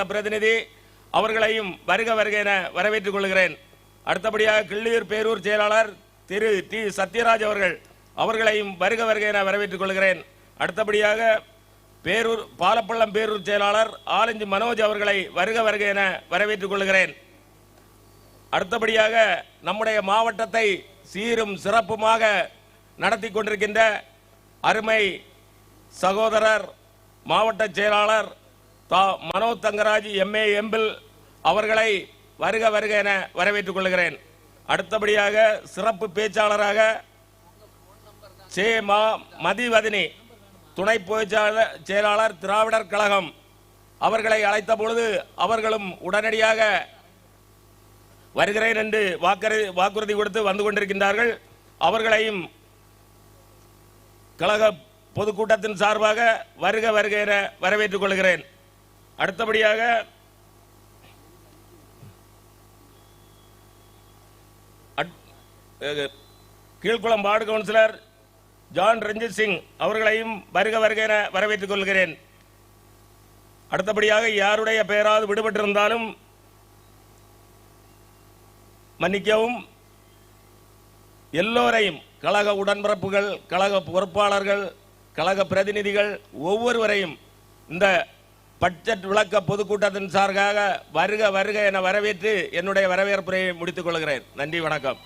பிரதிநிதி அவர்களையும் வருக வருக என வரவேற்றுக் கொள்கிறேன். அடுத்தபடியாக கிள்ளியூர் பேரூர் செயலாளர் திரு டி சத்யராஜ் அவர்கள் அவர்களையும் வருக வருக என வரவேற்றுக் கொள்கிறேன். அடுத்தபடியாக பேரூர் பாலப்பள்ளம் பேரூர் செயலாளர் ஆலஞ்சி மனோஜ் அவர்களை வருக வருக என வரவேற்றுக் கொள்கிறேன். அடுத்தபடியாக நம்முடைய மாவட்டத்தை சீரும் சிறப்புமாக நடத்தி கொண்டிருக்கின்ற அருமை சகோதரர் மாவட்ட செயலாளர் தா மனோ தங்கராஜ் எம்ஏ எம்பில் அவர்களை வருக வருக என வரவேற்றுக் கொள்கிறேன். அடுத்தபடியாக சிறப்பு பேச்சாளராக சே. மா. மதிவதினி துணை பேச்சாளர் செயலாளர் திராவிடர் கழகம் அவர்களை அழைத்த பொழுது அவர்களும் உடனடியாக வருகிறேன் என்று வாக்குறுதி வாக்குறுதி கொடுத்து வந்து கொண்டிருக்கின்றார்கள். அவர்களையும் கழக பொதுக்கூட்டத்தின் சார்பாக வருக வருக என வரவேற்றுக் கொள்கிறேன். அடுத்தபடியாக Keezhkulam ward councillor John Ranjith Singh அவர்களையும் வருக வருக என வரவேற்றுக் கொள்கிறேன். அடுத்தபடியாக யாருடைய பெயராவது விடுபட்டிருந்தாலும் மன்னிக்கவும் எல்லோரையும் கழக உடன்பிறப்புகள் கழக பொறுப்பாளர்கள் கழக பிரதிநிதிகள் ஒவ்வொருவரையும் இந்த பட்ஜெட் விளக்க பொதுக்கூட்டத்தின் சார்பாக வருக வருக என வரவேற்று என்னுடைய வரவேற்புரையை முடித்துக் கொள்கிறேன். நன்றி வணக்கம்.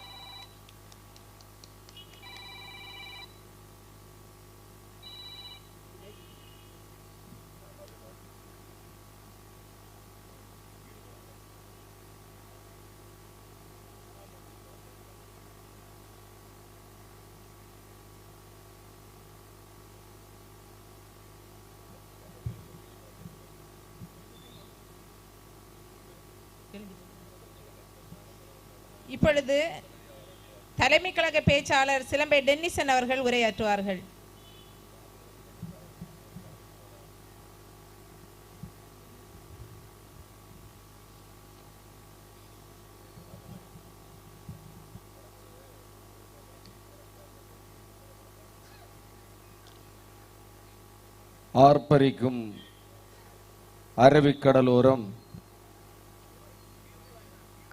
இப்பொழுது தலைமை கழக பேச்சாளர் சிலம்பை டென்னிசன் அவர்கள் உரையாற்றுவார்கள். ஆர்ப்பரிக்கும் அரபிக்கடலோரம்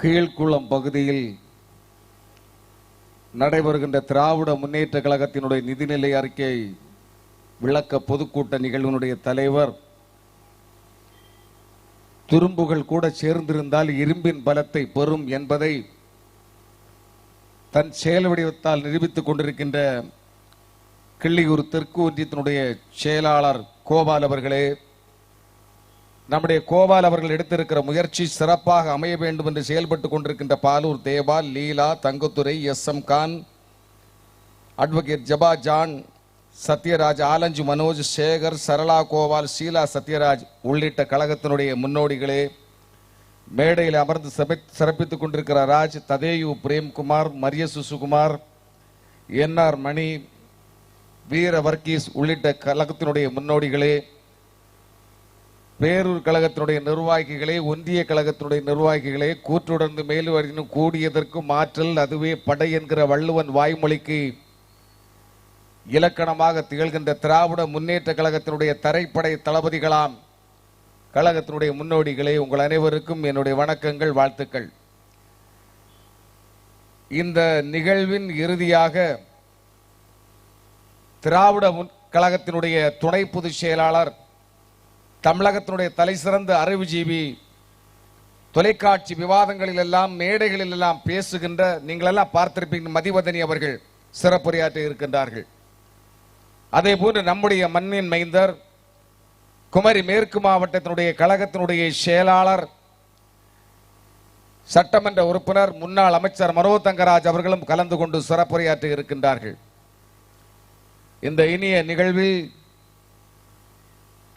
கீழ்குளம் பகுதியில் நடைபெறுகின்ற திராவிட முன்னேற்ற கழகத்தினுடைய நிதிநிலை அறிக்கை விளக்க பொதுக்கூட்ட நிகழ்வினுடைய தலைவர் துரும்புகள் கூட சேர்ந்திருந்தால் இரும்பின் பலத்தை பெறும் என்பதை தன் செயல் வடிவத்தால் நிரூபித்துக் கொண்டிருக்கின்ற கிள்ளியூர் தெற்கு ஒன்றியத்தினுடைய செயலாளர் கோபால் அவர்களே நம்முடைய கோபால் அவர்கள் எடுத்திருக்கிற முயற்சி சிறப்பாக அமைய வேண்டும் என்று செயல்பட்டு கொண்டிருக்கின்ற Palur Doval Leela Thangathurai S M Khan advocate ஜபா ஜான் சத்யராஜ் ஆலஞ்சு மனோஜ் சேகர் சரளா கோபால் ஷீலா சத்யராஜ் உள்ளிட்ட கழகத்தினுடைய முன்னோடிகளே மேடையில் அமர்ந்து சிறப்பி- சிறப்பித்துக் கொண்டிருக்கிற ராஜ் ததேயு பிரேம்குமார் மரிய சுசுகுமார் என்ஆர் மணி வீர வர்கீஸ் உள்ளிட்ட கழகத்தினுடைய முன்னோடிகளே பேரூர் கழகத்தினுடைய நிர்வாகிகளே ஒன்றிய கழகத்தினுடைய நிர்வாகிகளே கூற்றுடர்ந்து மேலும் கூடியதற்கும் ஆற்றல் அதுவே படை என்கிற வள்ளுவன் வாய்மொழிக்கு இலக்கணமாக திகழ்கின்ற திராவிட முன்னேற்ற கழகத்தினுடைய தரைப்படை தளபதிகளாம் கழகத்தினுடைய முன்னோடிகளே உங்கள் அனைவருக்கும் என்னுடைய வணக்கங்கள் வாழ்த்துக்கள். இந்த நிகழ்வின் இறுதியாக திராவிட முன்- கழகத்தினுடைய துணை பொதுச் செயலாளர் தமிழகத்தினுடைய தலைசிறந்த அறிவுஜீவி தொலைக்காட்சி விவாதங்களில் எல்லாம் மேடைகளில் எல்லாம் பேசுகின்ற நீங்களெல்லாம் பார்த்திருப்பீங்க மதிவதனி அவர்கள் சிறப்புரையாற்றி இருக்கின்றார்கள். அதே போன்று நம்முடைய மண்ணின் மைந்தர் குமரி மேற்கு மாவட்டத்தினுடைய கழகத்தினுடைய செயலாளர் சட்டமன்ற உறுப்பினர் முன்னாள் அமைச்சர் மனோ தங்கராஜ் அவர்களும் கலந்து கொண்டு சிறப்புரையாற்றி இருக்கின்றார்கள். இந்த இனிய நிகழ்வில்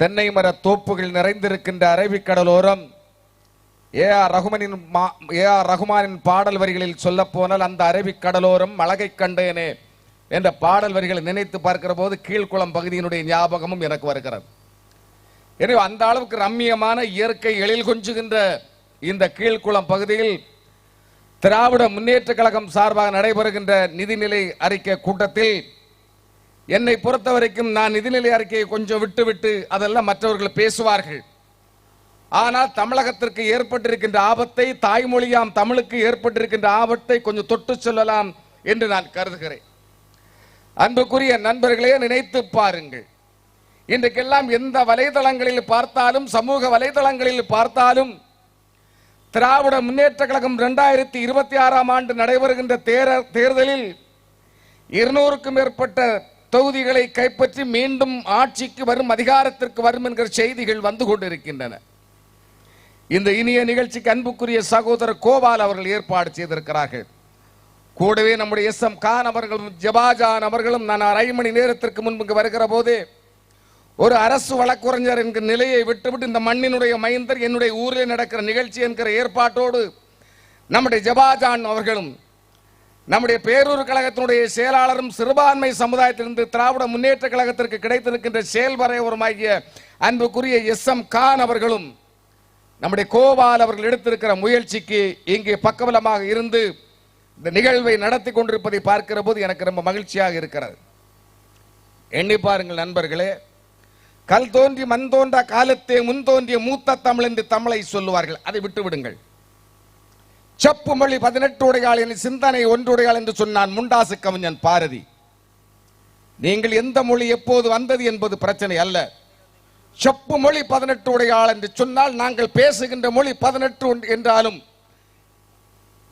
தென்னை மர தோப்புகள் நிறைந்திருக்கின்ற அரபிக்கடலோரம் ஏ ஆர் ரகுமனின் மா- ஏ ஆர் ரகுமானின் பாடல் வரிகளில் சொல்ல போனால் அந்த அரபிக்கடலோரம் அழகை கண்டேனே என்ற பாடல் வரிகளை நினைத்து பார்க்கிற போது கீழ்குளம் பகுதியினுடைய ஞாபகமும் எனக்கு வருகிறது. எனவே அந்த அளவுக்கு ரம்மியமான இயற்கை எழில் கொஞ்சுகின்ற இந்த கீழ்குளம் பகுதியில் திராவிட முன்னேற்ற கழகம் சார்பாக நடைபெறுகின்ற நிதிநிலை அறிக்கை கூட்டத்தில் என்னை பொறுத்த வரைக்கும் நான் நிதிநிலை அறிக்கையை கொஞ்சம் விட்டுவிட்டு அதெல்லாம் மற்றவர்கள் பேசுவார்கள். ஆனால் தமிழகத்திற்கு ஏற்பட்டிருக்கின்ற ஆபத்தை தாய்மொழியாம் தமிழுக்கு ஏற்பட்டிருக்கின்ற ஆபத்தை கொஞ்சம் தொட்டு சொல்லலாம் என்று நான் கருதுகிறேன். அன்புக்குரிய நண்பர்களே நினைத்து பாருங்கள். இன்றைக்கெல்லாம் எந்த வலைதளங்களில் பார்த்தாலும் சமூக வலைதளங்களில் பார்த்தாலும் திராவிட முன்னேற்ற கழகம் இரண்டாயிரத்தி இருபத்தி ஆறாம் ஆண்டு நடைபெறுகின்ற தேர- தேர்தலில் இருநூறுக்கும் மேற்பட்ட தொகுதிகளை கைப்பற்றி மீண்டும் ஆட்சிக்கு வரும் அதிகாரத்திற்கு வரும் என்கிற செய்திகள் வந்து கொண்டிருக்கின்றன. இந்த இனிய நிகழ்ச்சிக்கு அன்புக்குரிய சகோதரர் கோபால் அவர்கள் ஏற்பாடு செய்திருக்கிறார்கள். கூடவே நம்முடைய எஸ் எம் கான் அவர்களும் ஜபாஜான் அவர்களும் நான் அரை மணி நேரத்திற்கு முன்பு வருகிற போது ஒரு அரசு வழக்குரைஞர் என்கிற நிலையை விட்டுவிட்டு இந்த மண்ணினுடைய மைந்தர் என்னுடைய ஊரில் நடக்கிற நிகழ்ச்சி என்கிற ஏற்பாட்டோடு நம்முடைய ஜபாஜான் அவர்களும் நம்முடைய பேரூர் கழகத்தினுடைய செயலாளரும் சிறுபான்மை சமுதாயத்திலிருந்து திராவிட முன்னேற்ற கழகத்திற்கு கிடைத்திருக்கின்ற செயல்வரைவருமாகிய அன்புக்குரிய எஸ் எம் கான் அவர்களும் நம்முடைய கோபால் அவர்கள் எடுத்திருக்கிற முயற்சிக்கு இங்கே பக்கபலமாக இருந்து இந்த நிகழ்வை நடத்தி கொண்டிருப்பதை பார்க்கிற போது எனக்கு ரொம்ப மகிழ்ச்சியாக இருக்கிறது. எண்ணி பாருங்கள் நண்பர்களே கல் தோன்றி மண் தோன்ற காலத்தே முன் தோன்றிய மூத்த தமிழ் என்று தமிழை சொல்லுவார்கள். அதை விட்டுவிடுங்கள். செப்பு மொழி பதினெட்டு உடையாள் என் சிந்தனை ஒன்றுடையாள் என்று சொன்னான் முண்டாசு கவிஞன் பாரதி. நீங்கள் எந்த மொழி எப்போது வந்தது என்பது பிரச்சனை அல்ல. செப்பு மொழி பதினெட்டு உடையாள் என்று சொன்னால் நாங்கள் பேசுகின்ற மொழி பதினெட்டு ஒன்று என்றாலும்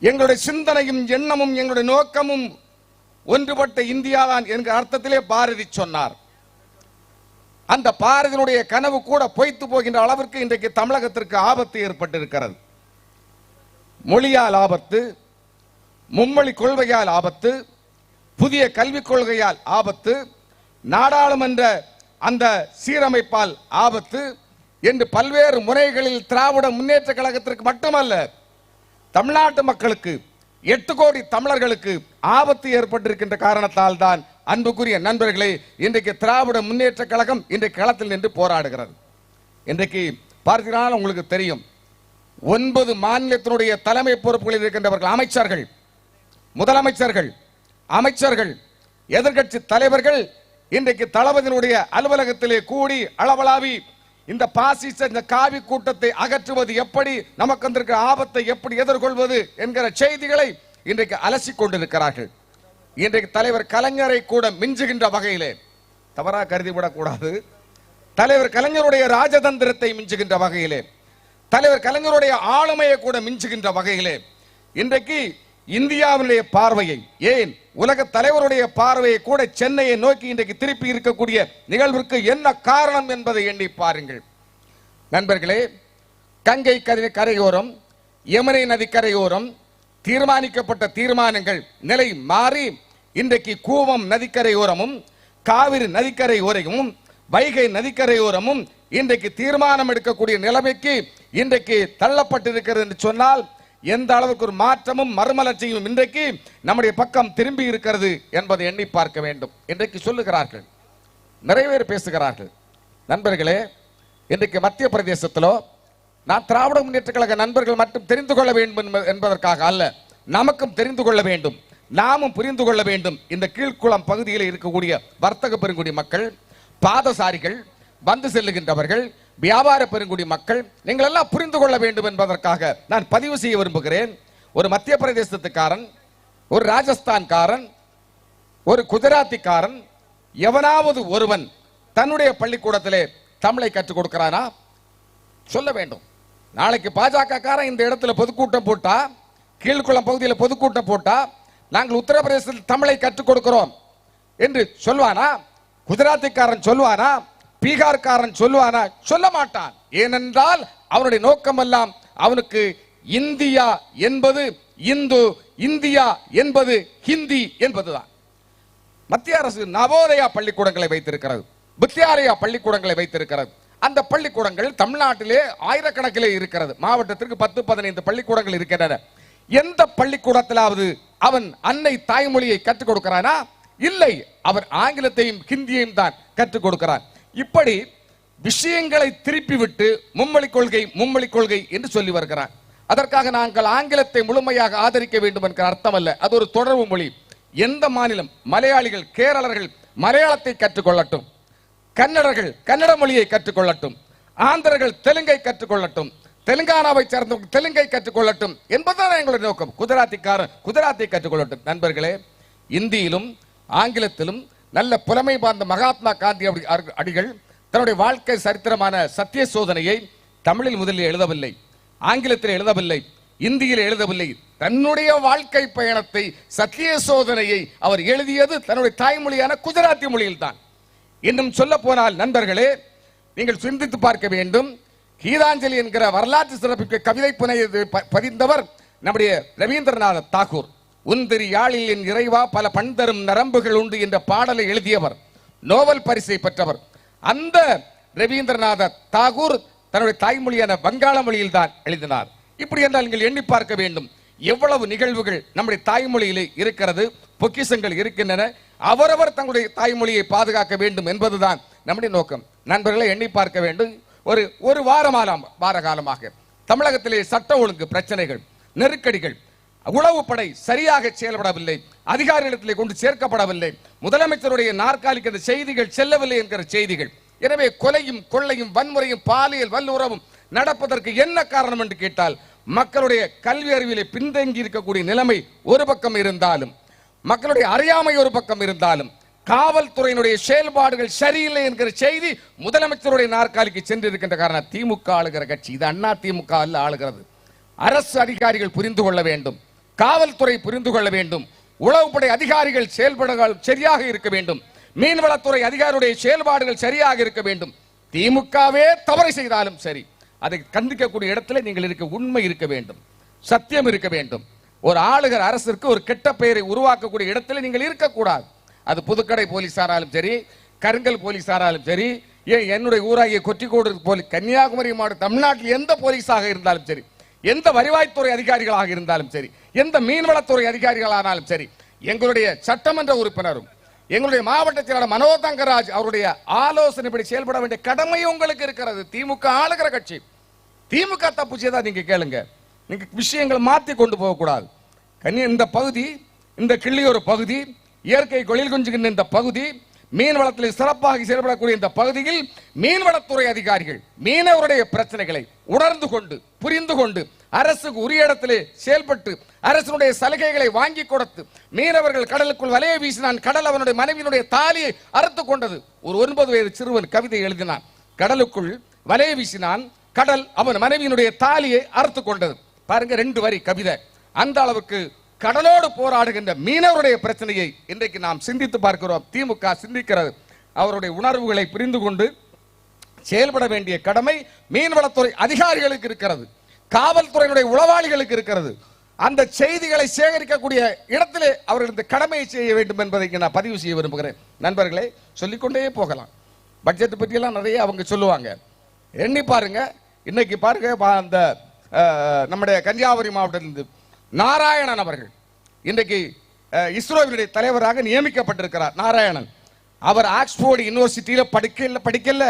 எங்களுடைய சிந்தனையும் எண்ணமும் எங்களுடைய நோக்கமும் ஒன்றுபட்ட இந்தியாதான் என்கிற அர்த்தத்திலே பாரதி சொன்னார். அந்த பாரதியினுடைய கனவு கூட பொய்த்து போகின்ற அளவிற்கு இன்றைக்கு தமிழகத்திற்கு ஆபத்து ஏற்பட்டிருக்கிறது. மொழியால் ஆபத்து மும்மொழி கொள்கையால் ஆபத்து புதிய கல்விக் கொள்கையால் ஆபத்து நாடாளுமன்ற அந்த சீரமைப்பால் ஆபத்து என்று பல்வேறு முறைகளில் திராவிட முன்னேற்ற கழகத்திற்கு மட்டுமல்ல தமிழ்நாட்டு மக்களுக்கு எட்டு கோடி தமிழர்களுக்கு ஆபத்து ஏற்பட்டிருக்கின்ற காரணத்தால் தான் அன்புக்குரிய நண்பர்களே இன்றைக்கு திராவிட முன்னேற்ற கழகம் இன்றைக்கு களத்தில் நின்று போராடுகிறது. இன்றைக்கு பார்த்தீங்கன்னா உங்களுக்கு தெரியும் ஒன்பது மாநிலத்தினுடைய தலைமை பொறுப்புகளில் இருக்கின்றவர்கள் அமைச்சர்கள் முதலமைச்சர்கள் அமைச்சர்கள் எதிர்கட்சி தலைவர்கள் இன்றைக்கு தளபதியினுடைய அலுவலகத்திலே கூடி அளவலாவி இந்த பாசிச இந்த காவி கூட்டத்தை அகற்றுவது எப்படி நமக்கு வந்திருக்கிற ஆபத்தை எப்படி எதிர்கொள்வது என்கிற செய்திகளை இன்றைக்கு அலசி கொண்டிருக்கிறார்கள். இன்றைக்கு தலைவர் கலைஞரை கூட மிஞ்சுகின்ற வகையிலே தவறா கருதிவிடக்கூடாது தலைவர் கலைஞருடைய ராஜதந்திரத்தை மிஞ்சுகின்ற வகையிலே தலைவர் கலைஞருடைய ஆளுமையை கூட மிஞ்சுகின்ற வகையிலே இன்றைக்கு இந்தியாவினுடைய பார்வையை ஏன் உலக தலைவருடைய பார்வையை கூட சென்னையை நோக்கி இன்றைக்கு திருப்பி இருக்கக்கூடிய நிகழ்விற்கு என்ன காரணம் என்பதை எண்ணி பாருங்கள். நண்பர்களே கங்கை கரை கரையோரம் யமுனை நதி கரையோரம் தீர்மானிக்கப்பட்ட தீர்மானங்கள் நிலை மாறி இன்றைக்கு கூவம் நதிக்கரையோரமும் காவிரி நதிக்கரை ஓரையும் வைகை நதிக்கரையோரமும் இன்றைக்கு தீர்மானம் எடுக்கக்கூடிய நிலைமைக்கு இன்றைக்கு தள்ளப்பட்டிருக்கிறது என்று சொன்னால் எந்த அளவுக்கு ஒரு மாற்றமும் மறுமலர்ச்சியும் இன்றைக்கு நம்முடைய பக்கம் திரும்பி இருக்கிறது என்பதை எண்ணி பார்க்க வேண்டும். இன்றைக்கு சொல்லுகிறார்கள் நிறைய பேர் பேசுகிறார்கள். நண்பர்களே இன்றைக்கு மத்திய பிரதேசத்திலோ நான் திராவிட முன்னேற்ற கழக நண்பர்கள் மட்டும் தெரிந்து கொள்ள வேண்டும் என்ப- என்பதற்காக அல்ல நமக்கும் தெரிந்து கொள்ள வேண்டும். நாமும் புரிந்து கொள்ள வேண்டும். இந்த கீழ்குளம் பகுதியில் இருக்கக்கூடிய வர்த்தக பெருங்குடி மக்கள் பாதசாரிகள் வந்து செல்லுகின்றவர்கள் வியாபார பெருங்குடி மக்கள் நீங்கள் எல்லாம் புரிந்து கொள்ள வேண்டும் என்பதற்காக நான் பதிவு செய்ய விரும்புகிறேன். ஒரு மத்திய பிரதேசத்துக்காரன் ஒரு ராஜஸ்தான்காரன் ஒரு குஜராத்திக்காரன் எவனாவது ஒருவன் தன்னுடைய பள்ளிக்கூடத்திலே தமிழை கற்றுக் கொடுக்கிறானா? சொல்ல வேண்டும். நாளைக்கு பாஜக காரன் இந்த இடத்துல பொதுக்கூட்டம் போட்டா கீழ்குளம் பகுதியில் பொதுக்கூட்டம் போட்டா நாங்கள் உத்தரப்பிரதேசத்தில் தமிழை கற்றுக் கொடுக்கிறோம் என்று சொல்வானா? குஜராத்திக்காரன் சொல்வானா? பீகார்காரன் சொல்லுவானா? சொல்ல மாட்டான். ஏனென்றால் அவனுடைய நோக்கமெல்லாம் அவனுக்கு இந்தியா என்பது இந்து இந்தியா என்பது ஹிந்தி என்பதுதான். மத்திய அரசு நவோதயா பள்ளிக்கூடங்களை வைத்திருக்கிறது. வித்யாலயா பள்ளிக்கூடங்களை வைத்திருக்கிறது. அந்த பள்ளிக்கூடங்கள் தமிழ்நாட்டிலே ஆயிரக்கணக்கிலே இருக்கிறது. மாவட்டத்திற்கு பத்து பதினைந்து பள்ளிக்கூடங்கள் இருக்கின்றன. எந்த பள்ளிக்கூடத்திலாவது அவன் அன்னை தாய்மொழியை கற்றுக் கொடுக்கிறானா? இல்லை. அவர் ஆங்கிலத்தையும் ஹிந்தியையும் தான் கற்றுக் கொடுக்கிறான் இப்படி விஷயங்களை திருப்பிவிட்டு மும்மொழி கொள்கை மும்மொழி கொள்கை என்று சொல்லி வருகிறார். அதற்காக நாங்கள் ஆங்கிலத்தை முழுமையாக ஆதரிக்க வேண்டும் என்கிற அர்த்தம் அல்ல அது ஒரு தொடர்பு மொழி. எந்த மாநிலம்? மலையாளிகள் கேரளர்கள் மலையாளத்தை கற்றுக்கொள்ளட்டும். கன்னடர்கள் கன்னட மொழியை கற்றுக்கொள்ளட்டும். ஆந்திரர்கள் தெலுங்கை கற்றுக்கொள்ளட்டும். தெலுங்கானாவை சேர்ந்தவர்கள் தெலுங்கை கற்றுக்கொள்ளட்டும் என்பதுதான் எங்களுடைய நோக்கம். குஜராத்திக்காரன் குஜராத்தை கற்றுக்கொள்ளட்டும். நண்பர்களே இந்தியிலும் ஆங்கிலத்திலும் நல்ல புலமை பார்ந்த மகாத்மா காந்தி அப்படி- அடிகள் தன்னுடைய வாழ்க்கை சரித்திரமான சத்திய சோதனையை தமிழில் முதலில் எழுதவில்லை ஆங்கிலத்தில் எழுதவில்லை இந்தியில் எழுதவில்லை. தன்னுடைய வாழ்க்கை பயணத்தை சத்திய சோதனையை அவர் எழுதியது தன்னுடைய தாய்மொழியான குஜராத்தி மொழியில்தான் இன்னும் சொல்ல போனால் நண்பர்களே நீங்கள் சிந்தித்து பார்க்க வேண்டும். கீதாஞ்சலி என்கிற வரலாற்று சிறப்புக்கு கவிதை புனைய ப- பதிந்தவர் நம்முடைய ரவீந்திரநாத தாகூர். உந்திரி யாழில் என் இறைவா பல பண்தரும் நரம்புகள் உண்டு என்ற பாடலை எழுதியவர் நோபல் பரிசை பெற்றவர். அந்த ரவீந்திரநாத தாகூர் தன்னுடைய தாய்மொழியான வங்காள மொழியில் தான் எழுதினார். இப்படி என்றால் நீங்கள் எண்ணி பார்க்க வேண்டும். எவ்வளவு நிகழ்வுகள் நம்முடைய தாய்மொழியிலே இருக்கிறது பொக்கிஷங்கள் இருக்கின்றன அவரவர் தங்களுடைய தாய்மொழியை பாதுகாக்க வேண்டும் என்பதுதான் நம்முடைய நோக்கம். நண்பர்களை எண்ணி பார்க்க வேண்டும். ஒரு ஒரு வாரமாலாம் வார காலமாக தமிழகத்திலே சட்ட ஒழுங்கு பிரச்சனைகள் நெருக்கடிகள் உளவுப்படை சரியாக செயல்படவில்லை. அதிகாரிகளிடத்திலே கொண்டு சேர்க்கப்படவில்லை. முதலமைச்சருடைய நாற்காலிக்கு அந்த செய்திகள் செல்லவில்லை என்கிற செய்திகள். எனவே கொலையும் கொள்ளையும் வன்முறையும் பாலியல் வல்லுறவும் நடப்பதற்கு என்ன காரணம் என்று கேட்டால் மக்களுடைய கல்வி அறிவிலே பின்தங்கி இருக்கக்கூடிய நிலைமை ஒரு பக்கம் இருந்தாலும் மக்களுடைய அறியாமை ஒரு பக்கம் இருந்தாலும் காவல்துறையினுடைய செயல்பாடுகள் சரியில்லை என்கிற செய்தி முதலமைச்சருடைய நாற்காலிக்கு சென்றிருக்கின்ற காரணம் திமுக ஆளுகிற கட்சி. இது அண்ணா திமுக அல்ல ஆளுகிறது. அரசு அதிகாரிகள் புரிந்து கொள்ள வேண்டும். காவல்துறை புரிந்து கொள்ள வேண்டும். உளவுப்படை அதிகாரிகள் செயல்பட சரியாக இருக்க வேண்டும். மீன்வளத்துறை அதிகாரியுடைய செயல்பாடுகள் சரியாக இருக்க வேண்டும். திமுகவே தவறு செய்தாலும் சரி அதை கண்டிக்கக்கூடிய இடத்துல நீங்கள் இருக்க உண்மை இருக்க வேண்டும். சத்தியம் இருக்க வேண்டும். ஒரு ஆளுகர் அரசிற்கு ஒரு கெட்ட பெயரை உருவாக்கக்கூடிய இடத்துல நீங்கள் இருக்கக்கூடாது. அது புதுக்கடை போலீசாராலும் சரி கருங்கல் போலீசாராலும் சரி ஏன் என்னுடைய ஊராகிய கொட்டிக்கோடு போலீஸ் கன்னியாகுமரி மாவட்டம் தமிழ்நாட்டில் எந்த போலீஸாக இருந்தாலும் சரி எந்த வருவாய்த்துறை அதிகாரிகளாக இருந்தாலும் சரி எந்த மீன்வளத்துறை அதிகாரிகளானாலும் சரி எங்களுடைய சட்டமன்ற உறுப்பினரும் எங்களுடைய மாவட்ட செயலாளர் மனோ தங்கராஜ் அவருடைய ஆலோசனைப்படி செயல்பட வேண்டிய கடமை உங்களுக்கு இருக்கிறது. திமுக ஆளுகிற கட்சி. திமுக தப்பு செய்தா நீங்க கேளுங்க. நீங்க விஷயங்களை மாத்தி கொண்டு போகக்கூடாது கன்னியா இந்த பகுதி இந்த கிள்ளியோர பகுதி இயற்கை கொழில் குஞ்சுகின்ற இந்த பகுதி மீன்வளத்தில் சிறப்பாக செயல்படக்கூடிய இந்த பகுதியில் மீன்வளத்துறை அதிகாரிகள் மீனவருடைய பிரச்சனைகளை உணர்ந்து கொண்டு புரிந்து கொண்டு அரசுக்கு உரிய இடத்திலே செயல்பட்டு அரசனுடைய சலுகைகளை வாங்கி கொடுத்து மீனவர்கள் கடலுக்குள் வலையை வீசினான் கடல் அவனுடைய மனைவியினுடைய தாலியை அறுத்து கொண்டது. ஒரு ஒன்பது வயது சிறுவன் கவிதை எழுதினான். கடலுக்குள் வலையை வீசினான் கடல் அவன் மனைவியினுடைய தாலியை அறுத்து கொண்டது. பாருங்க ரெண்டு வரி கவிதை. அந்த அளவுக்கு கடலோடு போராடுகின்ற மீனவருடைய பிரச்சனையை இன்றைக்கு நாம் சிந்தித்து பார்க்கிறோம். திமுக சிந்திக்கிறது. அவருடைய உணர்வுகளை புரிந்து கொண்டு செயல்பட வேண்டிய கடமை மீன்வளத்துறை அதிகாரிகளுக்கு இருக்கிறது. காவல்துறையினுடைய உளவாளிகளுக்கு இருக்கிறது. அந்த செய்திகளை சேகரிக்கக்கூடிய இடத்திலே அவர்கள் இந்த கடமையை செய்ய வேண்டும் என்பதை நான் பதிவு செய்ய விரும்புகிறேன். நண்பர்களே சொல்லிக்கொண்டே போகலாம். பட்ஜெட் பற்றியெல்லாம் நிறைய அவங்க சொல்லுவாங்க. எண்ணி பாருங்க. இன்னைக்கு பாருங்க பா- அந்த அஹ், நம்முடைய கன்னியாகுமரி மாவட்டத்திலிருந்து நாராயணன் அவர்கள். இன்றைக்கு இஸ்ரோவினுடைய தலைவராக நியமிக்கப்பட்டிருக்கிறார். நாராயணன். அவர் ஆக்ஸ்போர்டு யூனிவர்சிட்டியில் படிக்கல படிக்கல.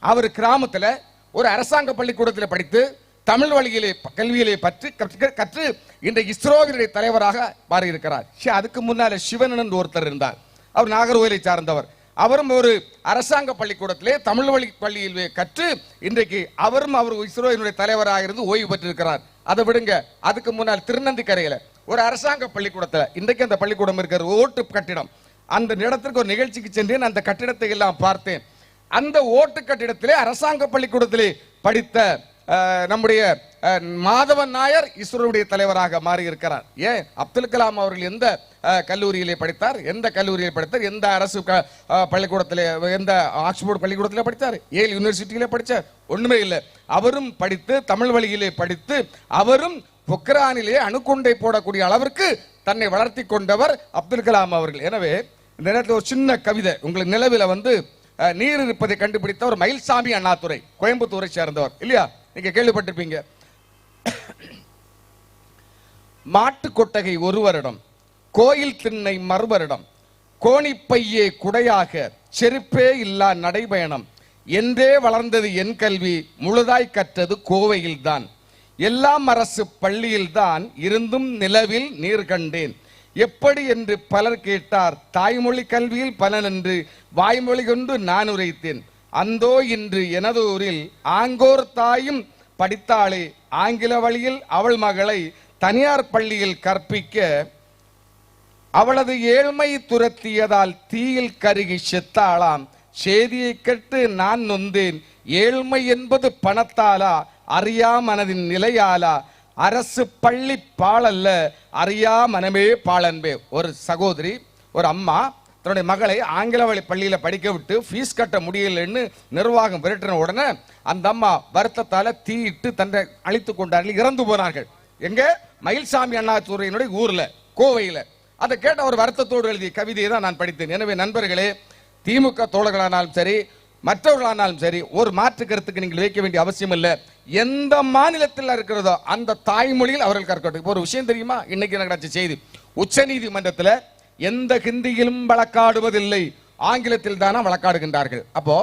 அவர் கிராமத்துல ஒரு அரசாங்க பள்ளிக்கூடத்தில் படித்து தமிழ் வழியிலே கல்வியிலே பற்றி கற்று கற்று இன்றைய இஸ்ரோவினுடைய தலைவராக மாறியிருக்கிறார். அதுக்கு முன்னால சிவனன் என்று ஒருத்தர் இருந்தார். அவர் நாகர்கோயிலை சார்ந்தவர். அவரும் ஒரு அரசாங்க பள்ளிக்கூடத்திலே தமிழ் வழி பள்ளியிலே கற்று இன்றைக்கு அவரும் அவர் இஸ்ரோவினுடைய தலைவராக இருந்து ஓய்வு பெற்றிருக்கிறார். அதை விடுங்க. அதுக்கு முன்னால் திருநந்திக்கரையில் ஒரு அரசாங்க பள்ளிக்கூடத்தில் இன்றைக்கு அந்த பள்ளிக்கூடம் இருக்கிற ஓட்டு கட்டிடம். அந்த இடத்திற்கு ஒரு நிகழ்ச்சிக்கு சென்றேன். அந்த கட்டிடத்தை எல்லாம் பார்த்தேன். அந்த ஓட்டு கட்டிடத்திலே அரசாங்க பள்ளிக்கூடத்திலே படித்த நம்முடைய மாதவன் நாயர் இஸ்ரோவுடைய தலைவராக மாறி இருக்கிறார் ஏன்? அப்துல் கலாம் அவர்கள் எந்த கல்லூரியிலே படித்தார்? எந்த கல்லூரியில் படித்தார்? எந்த அரசு க- எந்த ஆக்ஸ்போர்ட் பள்ளிக்கூடத்திலே படித்தார்? ஏல் யூனிவர்சிட்டியிலே படித்தார்? ஒன்றுமே இல்லை. அவரும் படித்து தமிழ் வழியிலே படித்து அவரும் பொக்ரானிலே அணுகுண்டை போடக்கூடிய அளவிற்கு தன்னை வளர்த்தி கொண்டவர் அப்துல் கலாம் அவர்கள். எனவே இந்த நேரத்தில் ஒரு சின்ன கவிதை உங்களுக்கு நிலவில் வந்து நீர் இருப்பதை கண்டுபிடித்தவர் மயில்சாமி அண்ணாதுரை கோயம்புத்தூரை சேர்ந்தவர். இல்லையா? நீங்க கேள்விப்பட்டிருப்பீங்க. மாட்டு கொட்டகை ஒரு வருடம் கோயில் திண்ணை மறுவருடம் கோணிப்பையே குடையாக செருப்பே இல்லா நடைபயணம். என்றே வளர்ந்தது என் கல்வி முழுதாய் கற்றது கோவையில்தான். எல்லாம் அரசு பள்ளியில்தான் இருந்தும் நிலவில் நீர் கண்டேன். எப்படி என்று பலர் கேட்டார் தாய்மொழி கல்வியில் பலன் என்று வாய்மொழி கொண்டு நான் உரைத்தேன். அந்தோ இன்று எனதூரில் ஆங்கோர் தாயும் படித்தாளே ஆங்கில வழியில் அவள் மகளை தனியார் பள்ளியில் கற்பிக்க அவளது ஏழ்மை துரத்தியதால் தீயில் கருகி செத்தாளாம். செய்தியை கேட்டு நான் நொந்தேன் ஏழ்மை என்பது பணத்தாலா அறியா மனதின் நிலையாலா. அரசு பள்ளி பாழல்ல அறியா மனமே பாழன்பே ஒரு சகோதரி ஒரு அம்மா தன்னுடைய மகளை ஆங்கில வழி பள்ளியில் படிக்க விட்டு ஃபீஸ் கட்ட முடியலன்னு நிர்வாகம் விரட்டின உடனே அந்த அம்மா வருத்தத்தால தீயிட்டு தன்னை அழித்து கொண்டார்கள் இறந்து போனார்கள். எங்கே? மயில்சாமி அண்ணாத்துறையினுடைய ஊரில் கோவையில். அதை கேட்ட ஒரு வருத்தத்தோடு எழுதிய கவிதையை தான் நான் படித்தேன். எனவே நண்பர்களே திமுக தோழர்களானாலும் சரி மற்றவர்களானாலும் சரி ஒரு மாற்று கருத்துக்கு நீங்கள் வைக்க வேண்டிய அவசியம் இல்லை. எந்த மாநிலத்தில் இருக்கிறதோ அந்த தாய்மொழியில் அவர்கள் கற்கட்டும். இப்போ ஒரு விஷயம் தெரியுமா? இன்னைக்கு எனக்கு செய்தி. உச்ச நீதிமன்றத்தில் எந்த ஹிந்தியிலும் வழக்காடுவதில்லை. ஆங்கிலத்தில் தானே வழக்காடுகின்றார்கள். அப்போ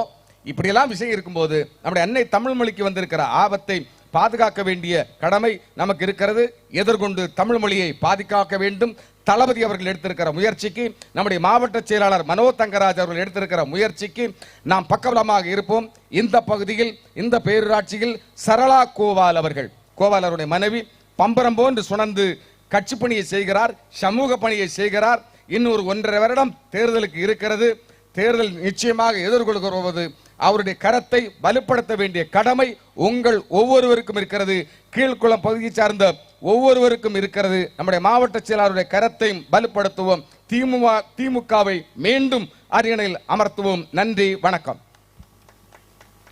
இப்படியெல்லாம் விஷயம் இருக்கும்போது நம்முடைய அன்னை தமிழ் மொழிக்கு வந்திருக்கிற ஆபத்தை பாதுகாக்க வேண்டிய கடமை நமக்கு இருக்கிறது. எதிர்கொண்டு தமிழ் மொழியை பாதுகாக்க வேண்டும். தளபதி அவர்கள் எடுத்திருக்கிற முயற்சிக்கு நம்முடைய மாவட்ட செயலாளர் மனோ தங்கராஜ் அவர்கள் எடுத்திருக்கிற முயற்சிக்கு நாம் பக்கபலமாக இருப்போம். இந்த பகுதியில் இந்த பேரூராட்சியில் சரளா கோவால் அவர்கள் கோவால் அவருடைய மனைவி பம்பரம் போன்று சுணந்து கட்சி பணியை செய்கிறார் சமூக பணியை செய்கிறார். இன்னொரு ஒன்றரை வருடம் தேர்தலுக்கு இருக்கிறது. தேர்தல் நிச்சயமாக எதிர்கொள்கிறது. அவருடைய கரத்தை வலுப்படுத்த வேண்டிய கடமை உங்கள் ஒவ்வொருவருக்கும் இருக்கிறது. கீழ்குளம் பகுதியை சார்ந்த ஒவ்வொருவருக்கும் இருக்கிறது. நம்முடைய மாவட்ட செயலாளருடைய கரத்தை வலுப்படுத்துவோம். திமுக திமுகவை மீண்டும் அரியணையில் அமர்த்துவோம். நன்றி வணக்கம்.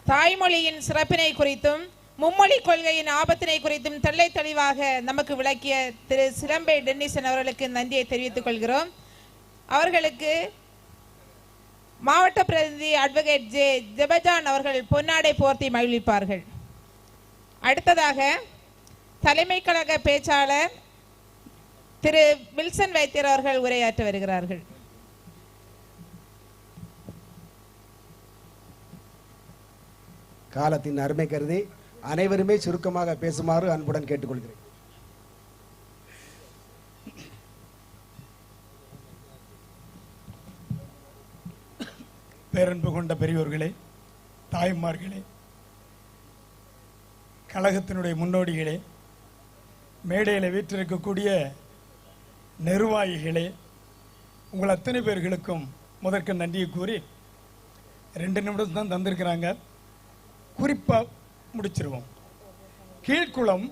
தாய்மொழியின் சிறப்பினை குறித்தும் மும்மொழி கொள்கையின் ஆபத்தினை குறித்தும் தெள்ளை தெளிவாக நமக்கு விளக்கிய திரு சிலம்பே டென்னிசன் அவர்களுக்கு நன்றியை தெரிவித்துக் கொள்கிறோம். அவர்களுக்கு மாவட்ட பிரதிநிதி அட்வொகேட் ஜே ஜெபஜான் அவர்கள் பொன்னாடை போர்த்தி மகிழ்விப்பார்கள். அடுத்ததாக தலைமை கழக பேச்சாளர் திரு வில்சன் வைத்தியர் அவர்கள் உரையாற்றி வருகிறார்கள். காலத்தின் அருமை கருதி அனைவருமே சுருக்கமாக பேசுமாறு அன்புடன் கேட்டுக்கொள்கிறேன். பேரன்பு கொண்ட பெரியோர்களே தாய்மார்களே கழகத்தினுடைய முன்னோடிகளே மேடையில் வீற்றிருக்கக்கூடிய நிர்வாகிகளே உங்கள் அத்தனை பேர்களுக்கும் முதற்கு நன்றியை கூறி ரெண்டு நிமிடம் தான் தந்திருக்கிறாங்க. குறிப்பாக முடிச்சிருவோம். கீழ்குளம்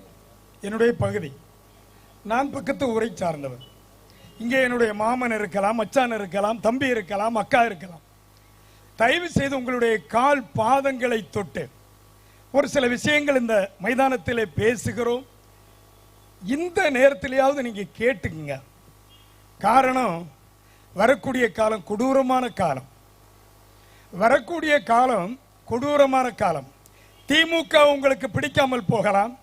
என்னுடைய பகுதி. நான் பக்கத்து ஊரை சார்ந்தவர். இங்கே என்னுடைய மாமன் இருக்கலாம் மச்சான் இருக்கலாம் தம்பி இருக்கலாம் அக்கா இருக்கலாம். தயவு செய்து உங்களுடைய கால் பாதங்களை தொட்டு ஒரு சில விஷயங்கள் இந்த மைதானத்தில் பேசுகிறோம். இந்த நேரத்திலேயாவது நீங்கள் கேட்டுக்குங்க. காரணம் வரக்கூடிய காலம் கொடூரமான காலம். வரக்கூடிய காலம் கொடூரமான காலம். திமுக உங்களுக்கு பிடிக்காமல் போகலாம்.